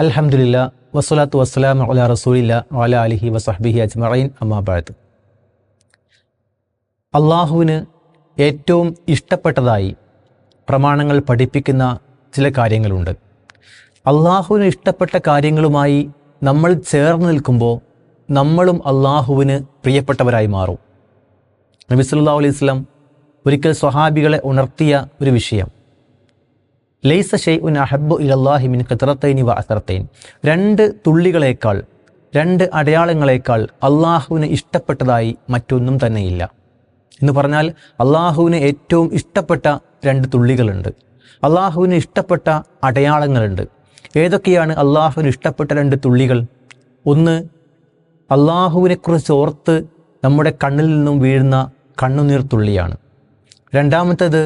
അൽഹംദുലില്ല വസ്സലാത്തു വസ്സലാം അല റസൂലില്ല വല അലിഹി വസഹബിഹി അജ്മറൈൻ അമ്മാബാദ് അള്ളാഹുവിന് ഏറ്റവും ഇഷ്ടപ്പെട്ടതായി പ്രമാണങ്ങൾ പഠിപ്പിക്കുന്ന ചില കാര്യങ്ങളുണ്ട്. അള്ളാഹുവിന് ഇഷ്ടപ്പെട്ട കാര്യങ്ങളുമായി നമ്മൾ ചേർന്ന് നിൽക്കുമ്പോൾ നമ്മളും അള്ളാഹുവിന് പ്രിയപ്പെട്ടവരായി മാറും. നബി അലൈഹി സ്വലം ഒരിക്കൽ സ്വഹാബികളെ ഉണർത്തിയ ഒരു വിഷയം. ലൈസ ഷെയ്ഉൻ അഹബ്ബു ഇലല്ലാഹി മിൻ ഖത്രത്തൈനി വ അസറത്തൈൻ. രണ്ട് തുള്ളികളേക്കാൾ രണ്ട് അടയാളങ്ങളേക്കാൾ അള്ളാഹുവിന് ഇഷ്ടപ്പെട്ടതായി മറ്റൊന്നും തന്നെയില്ല. എന്ന് പറഞ്ഞാൽ അള്ളാഹുവിന് ഏറ്റവും ഇഷ്ടപ്പെട്ട രണ്ട് തുള്ളികളുണ്ട്. അള്ളാഹുവിന് ഇഷ്ടപ്പെട്ട അടയാളങ്ങളുണ്ട്. ഏതൊക്കെയാണ് അള്ളാഹുവിന് ഇഷ്ടപ്പെട്ട രണ്ട് തുള്ളികൾ? ഒന്ന് അള്ളാഹുവിനെക്കുറിച്ച് ഓർത്ത് നമ്മുടെ കണ്ണിൽ നിന്നും വീഴുന്ന കണ്ണുനീർ തുള്ളിയാണ്. രണ്ടാമത്തേത്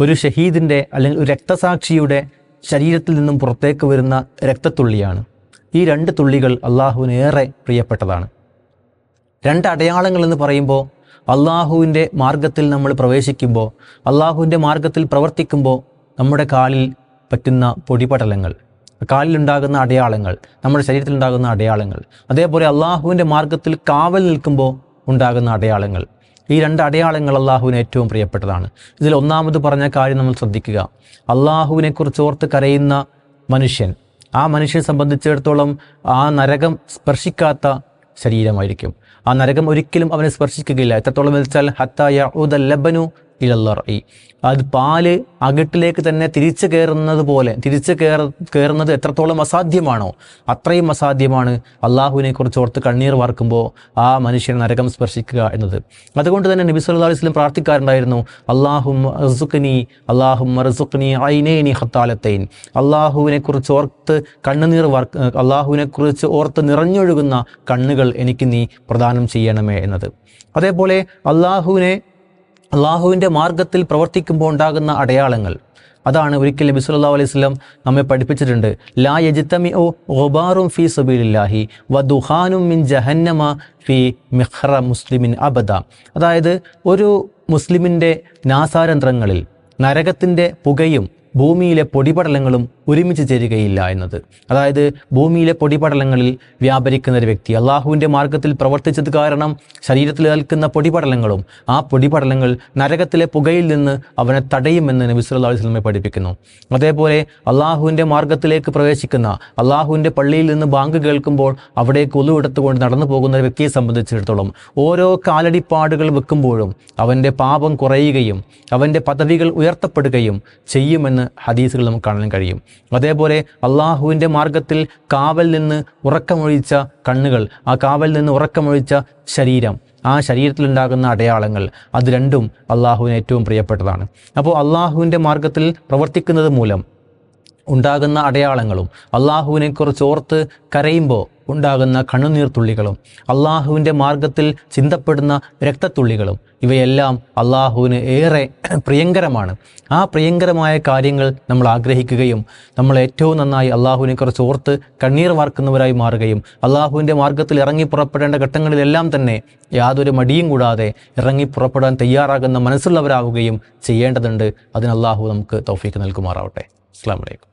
ഒരു ഷഹീദിന്റെ അല്ലെങ്കിൽ ഒരു രക്തസാക്ഷിയുടെ ശരീരത്തിൽ നിന്നും പുറത്തേക്ക് വരുന്ന രക്തത്തുള്ളിയാണ്. ഈ രണ്ട് തുള്ളികൾ അള്ളാഹുവിന് ഏറെ പ്രിയപ്പെട്ടതാണ്. രണ്ട് അടയാളങ്ങൾ എന്ന് പറയുമ്പോൾ അള്ളാഹുവിന്റെ മാർഗത്തിൽ നമ്മൾ പ്രവേശിക്കുമ്പോൾ അള്ളാഹുവിന്റെ മാർഗത്തിൽ പ്രവർത്തിക്കുമ്പോൾ നമ്മുടെ കാലിൽ പറ്റുന്ന പൊടിപടലങ്ങൾ കാലിലുണ്ടാകുന്ന അടയാളങ്ങൾ നമ്മുടെ ശരീരത്തിലുണ്ടാകുന്ന അടയാളങ്ങൾ അതേപോലെ അള്ളാഹുവിന്റെ മാർഗത്തിൽ കാവൽ നിൽക്കുമ്പോൾ ഉണ്ടാകുന്ന അടയാളങ്ങൾ ഈ രണ്ട് അടയാളങ്ങൾ അള്ളാഹുവിന് ഏറ്റവും പ്രിയപ്പെട്ടതാണ്. ഇതിൽ ഒന്നാമത് പറഞ്ഞ കാര്യം നമ്മൾ ശ്രദ്ധിക്കുക. അള്ളാഹുവിനെക്കുറിച്ച് ഓർത്ത് കരയുന്ന മനുഷ്യൻ ആ മനുഷ്യനെ സംബന്ധിച്ചിടത്തോളം ആ നരകം സ്പർശിക്കാത്ത ശരീരമായിരിക്കും. ആ നരകം ഒരിക്കലും അവനെ സ്പർശിക്കുകയില്ല. എത്രത്തോളം വെച്ചാൽ ഹത്തായ ഉദ ലബനു ഇലല്ലറി അത് പാൽ അകിട്ടിലേക്ക് തന്നെ തിരിച്ചു കയറുന്നത് പോലെ തിരിച്ചു കയറ കയറുന്നത് എത്രത്തോളം അസാധ്യമാണോ അത്രയും അസാധ്യമാണ് അള്ളാഹുവിനെ കുറിച്ച് ഓർത്ത് കണ്ണീർ വാർക്കുമ്പോൾ ആ മനുഷ്യനെ നരകം സ്പർശിക്കുക എന്നത്. അതുകൊണ്ട് തന്നെ നബി സല്ലാ അലൈഹി വസല്ലം പ്രാർത്ഥിക്കാറുണ്ടായിരുന്നു അള്ളാഹും റസുഖ്നി അള്ളാഹും റസുഖ്നി ഐനേനി ഹത്താലത്തൈൻ അള്ളാഹുവിനെ കുറിച്ച് ഓർത്ത് കണ്ണുനീർ വാർക്ക് അള്ളാഹുവിനെ കുറിച്ച് ഓർത്ത് നിറഞ്ഞൊഴുകുന്ന കണ്ണുകൾ എനിക്ക് നീ പ്രദാനം ചെയ്യണമേ എന്നത്. അതേപോലെ അള്ളാഹുവിനെ അള്ളാഹുവിന്റെ മാർഗത്തിൽ പ്രവർത്തിക്കുമ്പോൾ ഉണ്ടാകുന്ന അടയാളങ്ങൾ. അതാണ് ഒരിക്കൽ നബി അലൈഹി സ്വലം നമ്മെ പഠിപ്പിച്ചിട്ടുണ്ട്. ലാ യജിത്തമി ഓ ഗുബാറും ഫി സബീലില്ലാഹി വ ദുഹാനും മിൻ ജഹന്നമ ഫി മിഹ്റ മുസ്ലിമിൻ അബദ. അതായത് ഒരു മുസ്ലിമിന്റെ നാസാരന്ധ്രങ്ങളിൽ നരകത്തിന്റെ പുകയും ഭൂമിയിലെ പൊടിപടലങ്ങളും ഒരുമിച്ച് ചേരുകയില്ല എന്നത്. അതായത് ഭൂമിയിലെ പൊടിപടലങ്ങളിൽ വ്യാപരിക്കുന്ന ഒരു വ്യക്തി അള്ളാഹുവിന്റെ മാർഗത്തിൽ പ്രവർത്തിച്ചത് കാരണം ശരീരത്തിൽ ഏൽക്കുന്ന പൊടിപടലങ്ങളും ആ പൊടിപടലങ്ങൾ നരകത്തിലെ പുകയിൽ നിന്ന് അവനെ തടയുമെന്ന് നബി അലൈഹി വസല്ലമയെ പഠിപ്പിക്കുന്നു. അതേപോലെ അള്ളാഹുവിന്റെ മാർഗത്തിലേക്ക് പ്രവേശിക്കുന്ന അള്ളാഹുവിന്റെ പള്ളിയിൽ നിന്ന് ബാങ്ക് കേൾക്കുമ്പോൾ അവിടേക്ക് ഒലുവെടുത്തുകൊണ്ട് നടന്നു പോകുന്ന ഒരു വ്യക്തിയെ സംബന്ധിച്ചിടത്തോളം ഓരോ കാലടിപ്പാടുകൾ വെക്കുമ്പോഴും അവന്റെ പാപം കുറയുകയും അവന്റെ പദവികൾ ഉയർത്തപ്പെടുകയും ചെയ്യുമെന്ന് ഹദീസുകൾ നമുക്ക് കാണാൻ കഴിയും. അതേപോലെ അള്ളാഹുവിന്റെ മാർഗത്തിൽ കാവൽ നിന്ന് ഉറക്കമൊഴിച്ച കണ്ണുകൾ ആ കാവൽ നിന്ന് ഉറക്കമൊഴിച്ച ശരീരം ആ ശരീരത്തിലുണ്ടാകുന്ന അടയാളങ്ങൾ അത് രണ്ടും അള്ളാഹുവിന് ഏറ്റവും പ്രിയപ്പെട്ടതാണ്. അപ്പോൾ അള്ളാഹുവിന്റെ മാർഗത്തിൽ പ്രവർത്തിക്കുന്നത് മൂലം ഉണ്ടാകുന്ന അടയാളങ്ങളും അള്ളാഹുവിനെക്കുറിച്ച് ഓർത്ത് കരയുമ്പോൾ ഉണ്ടാകുന്ന കണ്ണുനീർ തുള്ളികളും അള്ളാഹുവിന്റെ മാർഗത്തിൽ ചിന്തപ്പെടുന്ന രക്തത്തുള്ളികളും ഇവയെല്ലാം അള്ളാഹുവിന് ഏറെ പ്രിയങ്കരമാണ്. ആ പ്രിയങ്കരമായ കാര്യങ്ങൾ നമ്മൾ ആഗ്രഹിക്കുകയും നമ്മൾ ഏറ്റവും നന്നായി അള്ളാഹുവിനെക്കുറിച്ച് ഓർത്ത് കണ്ണീർ വാർക്കുന്നവരായി മാറുകയും അള്ളാഹുവിന്റെ മാർഗത്തിൽ ഇറങ്ങി പുറപ്പെടേണ്ട ഘട്ടങ്ങളിലെല്ലാം തന്നെ യാതൊരു മടിയും കൂടാതെ ഇറങ്ങി പുറപ്പെടാൻ തയ്യാറാകുന്ന മനസ്സുള്ളവരാവുകയും ചെയ്യേണ്ടതുണ്ട്. അതിന് അള്ളാഹു നമുക്ക് തൗഫീക്ക് നൽകുമാറാവട്ടെ. അസ്സാം വലൈക്കും